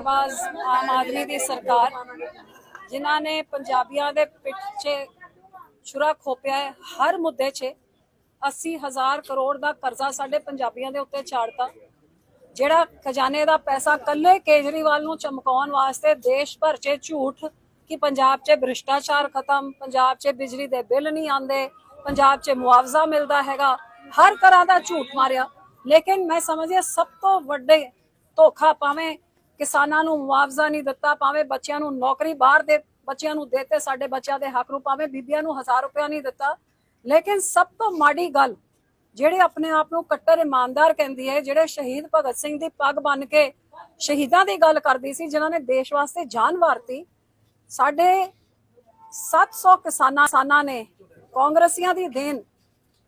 ਧੋਖੇਬਾਜ਼ ਆਮ ਆਦਮੀ ਦੀ ਸਰਕਾਰ, ਜਿਨ੍ਹਾਂ ਨੇ ਪੰਜਾਬੀਆਂ ਦੇ ਪਿੱਠ ਛੁਰਾ ਖੋਪਿਆ ਹੈ, ਹਰ ਮੁੱਦੇ 'ਚ 80000 ਕਰੋੜ ਦਾ ਕਰਜ਼ਾ ਸਾਡੇ ਪੰਜਾਬੀਆਂ ਦੇ ਉੱਤੇ ਛਾੜਤਾ ਜਿਹੜਾ ਖਜ਼ਾਨੇ ਦਾ ਪੈਸਾ ਕੱਲੇ ਕੇਜਰੀਵਾਲ ਨੂੰ ਚਮਕਾਉਣ ਵਾਸਤੇ ਦੇਸ਼ ਭਰ 'ਚ ਝੂਠ ਕਿ ਪੰਜਾਬ 'ਚ ਭ੍ਰਿਸ਼ਟਾਚਾਰ ਖਤਮ, ਪੰਜਾਬ 'ਚ ਬਿਜਲੀ ਦੇ ਬਿੱਲ ਨਹੀਂ ਆਉਂਦੇ, ਪੰਜਾਬ 'ਚ ਮੁਆਵਜ਼ਾ ਮਿਲਦਾ ਹੈਗਾ, ਹਰ ਤਰ੍ਹਾਂ ਦਾ ਝੂਠ ਮਾਰਿਆ। ਲੇਕਿਨ ਮੈਂ ਸਮਝਿਆ ਸਭ ਤੋਂ ਵੱਡੇ ਧੋਖਾ ਪਾਵੇਂ ਕਿਸਾਨਾਂ ਨੂੰ ਮੁਆਵਜ਼ਾ ਨਹੀਂ ਦਿੱਤਾ, ਭਾਵੇਂ ਬੱਚਿਆਂ ਨੂੰ ਨੌਕਰੀ ਬਾਹਰ ਦੇ ਬੱਚਿਆਂ ਨੂੰ ਦੇਤੇ, ਸਾਡੇ ਬੱਚਿਆਂ ਦੇ ਹੱਕ ਨੂੰ ਭਾਵੇਂ ਬੀਬੀਆਂ ਨੂੰ 1000 ਰੁਪਇਆ ਨਹੀਂ ਦਿੱਤਾ। ਲੇਕਿਨ ਸਭ ਤੋਂ ਮਾੜੀ ਗੱਲ ਜਿਹੜੇ ਆਪਣੇ ਆਪ ਨੂੰ ਕੱਟਰ ਇਮਾਨਦਾਰ ਕਹਿੰਦੀ ਹੈ, ਜਿਹੜੇ ਸ਼ਹੀਦ ਭਗਤ ਸਿੰਘ ਦੀ ਪੱਗ ਬੰਨ ਕੇ ਸ਼ਹੀਦਾਂ ਦੀ ਗੱਲ ਕਰਦੀ ਸੀ, ਜਿਨ੍ਹਾਂ ਨੇ ਦੇਸ਼ ਵਾਸਤੇ ਜਾਨ ਵਾਰਤੀ, ਸਾਡੇ 700 ਕਿਸਾਨਾਂ ਕਿਸਾਨਾਂ ਨੇ ਕਾਂਗਰਸੀਆਂ ਦੀ ਦੇਣ,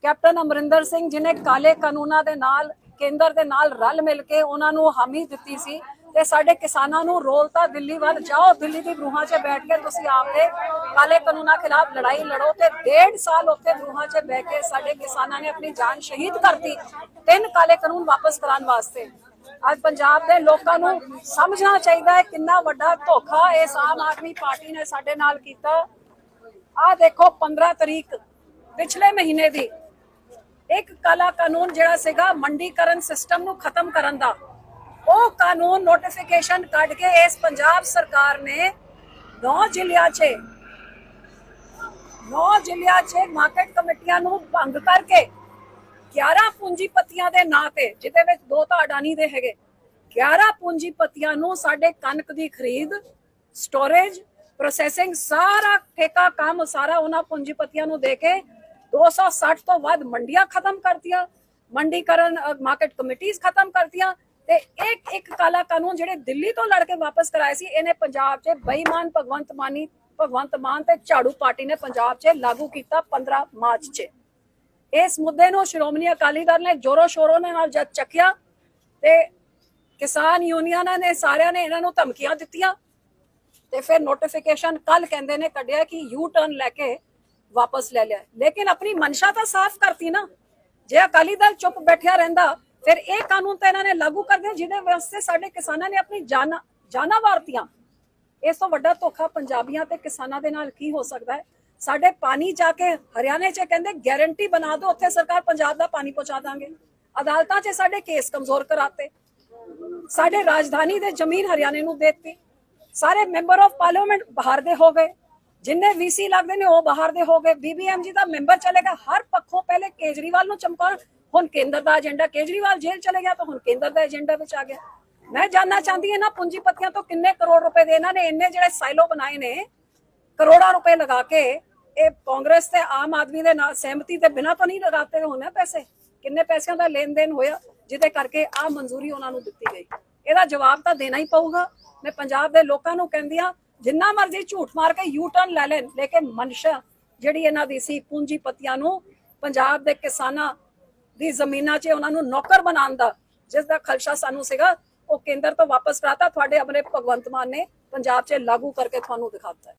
ਕੈਪਟਨ ਅਮਰਿੰਦਰ ਸਿੰਘ ਜਿਨੇ ਕਾਲੇ ਕਾਨੂੰਨਾਂ ਦੇ ਨਾਲ, ਕੇਂਦਰ ਦੇ ਨਾਲ ਰਲ ਮਿਲ ਕੇ ਉਹਨਾਂ ਨੂੰ ਹਾਮੀ ਦਿੱਤੀ ਸੀ ਤੇ ਸਾਡੇ ਕਿਸਾਨਾਂ ਨੂੰ ਰੋਲਤਾ ਦਿੱਲੀ ਵੱਲ ਜਾਓ, ਦਿੱਲੀ ਦੀ ਗਰੂਹਾਂ 'ਚ ਬੈਠ ਕੇ ਤੁਸੀਂ ਆਪਦੇ ਕਾਲੇ ਕਾਨੂੰਨਾਂ ਖਿਲਾਫ ਲੜਾਈ ਲੜੋ ਤੇ ਡੇਢ ਸਾਲ ਉੱਥੇ ਗਰੂਹਾਂ 'ਚ ਬਹਿ ਕੇ ਸਾਡੇ ਕਿਸਾਨਾਂ ਨੇ ਆਪਣੀ ਜਾਨ ਸ਼ਹੀਦ ਕਰਤੀ, ਤਿੰਨ ਕਾਲੇ ਕਾਨੂੰਨ ਵਾਪਸ ਕਰਾਉਣ ਵਾਸਤੇ। ਅੱਜ ਪੰਜਾਬ ਦੇ ਲੋਕਾਂ ਨੂੰ ਸਮਝਣਾ ਚਾਹੀਦਾ ਹੈ ਕਿੰਨਾ ਵੱਡਾ ਧੋਖਾ ਇਸ ਆਮ ਆਦਮੀ ਪਾਰਟੀ ਨੇ ਸਾਡੇ ਨਾਲ ਕੀਤਾ। ਆ ਦੇਖੋ 15 ਤਰੀਕ, ਪਿਛਲੇ ਮਹੀਨੇ ਦੀ। ਇੱਕ ਕਾਲਾ ਕਾਨੂੰਨ ਜਿਹੜਾ ਸੀਗਾ ਮੰਡੀਕਰਨ ਸਿਸਟਮ ਨੂੰ ਖਤਮ ਕਰਨ ਦਾ। ਉਹ ਕਾਨੂੰਨ ਨੋਟੀਫਿਕੇਸ਼ਨ ਕੱਢ ਕੇ ਇਸ ਪੰਜਾਬ ਸਰਕਾਰ ਨੇ 9 ਜ਼ਿਲ੍ਹਿਆਂ 'ਚ 9 ਜ਼ਿਲ੍ਹਿਆਂ 'ਚ ਮਾਰਕੀਟ ਕਮੇਟੀਆਂ ਨੂੰ ਭੰਗ ਕਰਕੇ 11 ਪੂੰਜੀਪਤੀਆਂ ਦੇ ਨਾਂ ਤੇ, ਜਿਹਦੇ ਵਿੱਚ ਦੋ ਤਾਂ ਅਡਾਨੀ ਦੇ ਹੈਗੇ 11 ਪੂੰਜੀਪਤੀਆਂ ਨੂੰ ਸਾਡੇ ਕਣਕ ਦੀ ਖਰੀਦ ਸਟੋਰੇਜ ਪ੍ਰੋਸੈਸਿੰਗ ਸਾਰਾ ਠੇਕਾ ਕੰਮ ਸਾਰਾ ਉਹਨਾਂ ਪੂੰਜੀਪਤੀਆਂ ਨੂੰ ਦੇ ਕੇ 260 ਤੋਂ ਵੱਧ ਮੰਡੀਆਂ ਖਤਮ ਕਰਤੀਆਂ, ਮੰਡੀਕਰਨ ਮਾਰਕੀਟ ਕਮੇਟੀਆਂ ਖਤਮ ਕਰਤੀਆਂ ਤੇ ਇੱਕ ਇੱਕ ਕਾਲਾ ਕਾਨੂੰਨ ਜਿਹੜੇ ਦਿੱਲੀ ਤੋਂ ਲੜ ਕੇ ਵਾਪਸ ਕਰਾਏ ਸੀ, ਇਹਨੇ ਪੰਜਾਬ 'ਚ ਬੇਈਮਾਨ ਭਗਵੰਤ ਮਾਨੀ, ਭਗਵੰਤ ਮਾਨ ਤੇ ਝਾੜੂ ਪਾਰਟੀ ਨੇ ਪੰਜਾਬ 'ਚ ਲਾਗੂ ਕੀਤਾ 15 ਮਾਰਚ 'ਚ। ਇਸ ਮੁੱਦੇ ਨੂੰ ਸ਼੍ਰੋਮਣੀ ਅਕਾਲੀ ਦਲ ਨੇ ਜੋਰੋ ਸ਼ੋਰੋ ਨਾਲ ਜਦ ਚੱਕਿਆ ਤੇ ਕਿਸਾਨ ਯੂਨੀਅਨਾਂ ਨੇ ਸਾਰਿਆਂ ਨੇ ਇਹਨਾਂ ਨੂੰ ਧਮਕੀਆਂ ਦਿੱਤੀਆਂ ਤੇ ਫਿਰ ਨੋਟੀਫਿਕੇਸ਼ਨ ਕੱਲ ਕਹਿੰਦੇ ਨੇ ਕੱਢਿਆ ਕਿ ਯੂ ਟਰਨ ਲੈ ਕੇ ਵਾਪਸ ਲੈ ਲਿਆ। ਲੇਕਿਨ ਆਪਣੀ ਮਨਸ਼ਾ ਤਾਂ ਸਾਫ਼ ਕਰਤੀ ਨਾ। ਜੇ ਅਕਾਲੀ ਦਲ ਚੁੱਪ ਬੈਠਿਆ ਰਹਿੰਦਾ ਫਿਰ ਇਹ ਕਾਨੂੰਨ ਤਾਂ ਇਹਨਾਂ ਨੇ ਲਾਗੂ ਕਰ ਦਿਆ ਜਿਹਦੇ ਵਾਸਤੇ ਸਾਡੇ ਕਿਸਾਨਾਂ ਨੇ ਆਪਣੀ ਜਾਨਾਂ ਜਾਨਾਂ ਵਾਰਤੀਆਂ। ਇਸ ਤੋਂ ਵੱਡਾ ਧੋਖਾ ਪੰਜਾਬੀਆਂ ਤੇ ਕਿਸਾਨਾਂ ਦੇ ਨਾਲ ਕੀ ਹੋ ਸਕਦਾ ਹੈ? ਸਾਡੇ ਪਾਣੀ ਜਾ ਕੇ ਹਰਿਆਣੇ 'ਚ ਕਹਿੰਦੇ ਗਾਰੰਟੀ ਬਣਾ ਦਿਓ, ਉੱਥੇ ਸਰਕਾਰ ਪੰਜਾਬ ਦਾ ਪਾਣੀ ਪਹੁੰਚਾ ਦਾਂਗੇ। ਅਦਾਲਤਾਂ 'ਚ ਸਾਡੇ ਕੇਸ ਕਮਜ਼ੋਰ ਕਰਾਤੇ। ਸਾਡੇ ਰਾਜਧਾਨੀ ਦੇ ਜ਼ਮੀਨ ਹਰਿਆਣੇ ਨੂੰ ਦੇਤੀ। ਸਾਰੇ ਮੈਂਬਰ ਆਫ ਪਾਰਲੀਮੈਂਟ ਬਾਹਰ ਦੇ ਹੋ ਗਏ। ਜਿੰਨੇ ਵੀਸੀ ਲੱਗਦੇ ਨੇ ਉਹ ਬਾਹਰ ਦੇ ਹੋ ਗਏ। ਬੀਬੀਐਮਜੀ ਦਾ ਮੈਂਬਰ ਚਲੇਗਾ ਹਰ ਪੱਖੋਂ ਪਹਿਲੇ ਕੇਜਰੀਵਾਲ ਨੂੰ ਚਮਕਾਉਣ ਹੁਣ ਕੇਂਦਰ ਦਾ ਏਜੰਡਾ ਕੇਜਰੀਵਾਲ ਜੇਲ੍ਹ ਚਲੇ ਗਿਆ ਤਾਂ ਹੁਣ ਕੇਂਦਰ ਦਾ ਏਜੰਡਾ ਵਿੱਚ ਆ ਗਿਆ। ਮੈਂ ਜਾਨਣਾ ਚਾਹੁੰਦੀ ਹਾਂ ਨਾ ਪੂੰਜੀਪਤੀਆਂ ਤੋਂ ਕਿੰਨੇ ਕਰੋੜ ਰੁਪਏ ਦੇ ਇਹਨਾਂ ਨੇ ਇੰਨੇ ਜਿਹੜੇ ਸਾਈਲੋ ਬਣਾਏ ਨੇ, ਕਰੋੜਾਂ ਰੁਪਏ ਲਗਾ ਕੇ ਇਹ ਕਾਂਗਰਸ ਤੇ ਆਮ ਆਦਮੀ ਦੇ ਨਾਲ ਸਹਿਮਤੀ ਦੇ ਬਿਨਾਂ ਤਾਂ ਨਹੀਂ ਲਗਾਤੇ ਹੋਣੇ ਪੈਸੇ? ਕਿੰਨੇ ਪੈਸਿਆਂ ਦਾ ਲੈਣ ਦੇਣ ਹੋਇਆ ਜਿਹਦੇ ਕਰਕੇ ਆ ਮਨਜ਼ੂਰੀ ਉਹਨਾਂ ਨੂੰ ਦਿੱਤੀ ਗਈ। ਇਹਦਾ ਜਵਾਬ ਤਾਂ ਦੇਣਾ ਹੀ ਪਊਗਾ। ਮੈਂ ਪੰਜਾਬ ਦੇ ਲੋਕਾਂ ਨੂੰ ਕਹਿੰਦੀ ਆ ਜਿੰਨਾ ਮਰਜ਼ੀ ਝੂਠ ਮਾਰ ਕੇ ਯੂ ਟਰਨ ਲੈ ਲੈਣ, ਲੇਕਿਨ ਮਨਸ਼ਾ ਜਿਹੜੀ ਇਹਨਾਂ ਦੀ ਸੀ ਪੂੰਜੀਪਤੀਆਂ ਨੂੰ ਪੰਜਾਬ ਦੇ ਕਿਸਾਨਾਂ ਦੀ ਜ਼ਮੀਨਾਂ 'ਚ ਉਹਨਾਂ ਨੂੰ ਨੌਕਰ ਬਣਾਉਣ ਦਾ, ਜਿਸ ਦਾ ਖਲਸ਼ਾ ਸਾਨੂੰ ਸੀਗਾ, ਉਹ ਕੇਂਦਰ ਤੋਂ ਵਾਪਸ ਕਰਾਤਾ। ਤੁਹਾਡੇ ਆਪਣੇ ਭਗਵੰਤ ਮਾਨ ਨੇ ਪੰਜਾਬ 'ਚ ਲਾਗੂ ਕਰਕੇ ਤੁਹਾਨੂੰ ਦਿਖਾਤਾ। ਹੈ